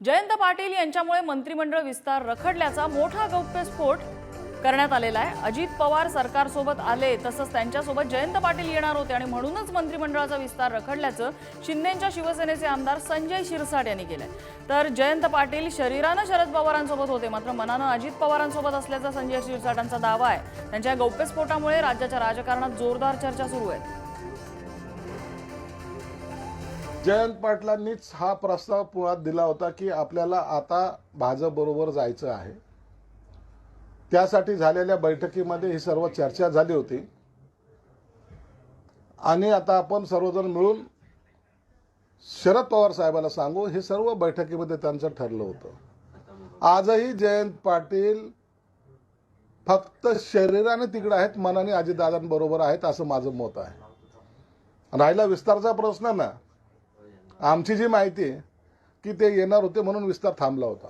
जयंत पाटील यांच्यामुळे मंत्रिमंडळ विस्तार रखडल्याचा मोठा गौप्यस्फोट करण्यात आलेला आहे. अजित पवार सरकारसोबत आले तसंच त्यांच्यासोबत जयंत पाटील येणार होते आणि म्हणूनच मंत्रिमंडळाचा विस्तार रखडल्याचं शिंदेच्या शिवसेनेचे आमदार संजय शिरसाट यांनी केलंय. तर जयंत पाटील शरीरानं शरद पवारांसोबत होते मात्र मनानं अजित पवारांसोबत असल्याचा संजय शिरसाटांचा दावा आहे. त्यांच्या गौप्यस्फोटामुळे राज्याच्या राजकारणात जोरदार चर्चा सुरू आहेत जयंत पाटलांनीच हा प्रस्ताव मुळात दिला होता की आपल्याला आता भाजपबरोबर जायचं आहे. त्यासाठी झालेल्या बैठकीमध्ये ही सर्व चर्चा झाली होती. आणि आता आपण सर्वजण मिळून शरद पवार साहेबाला सांगू हे सर्व बैठकीमध्ये त्यांचं ठरलं होतं. आजही जयंत पाटील फक्त शरीराने तिकडे आहेत मनाने अजितदादांबरोबर आहेत असं माझं मत आहे. राहिला विस्तारचा प्रश्न ना. आमची जी माहिती आहे की ते येणार होते म्हणून विस्तार थांबला होता.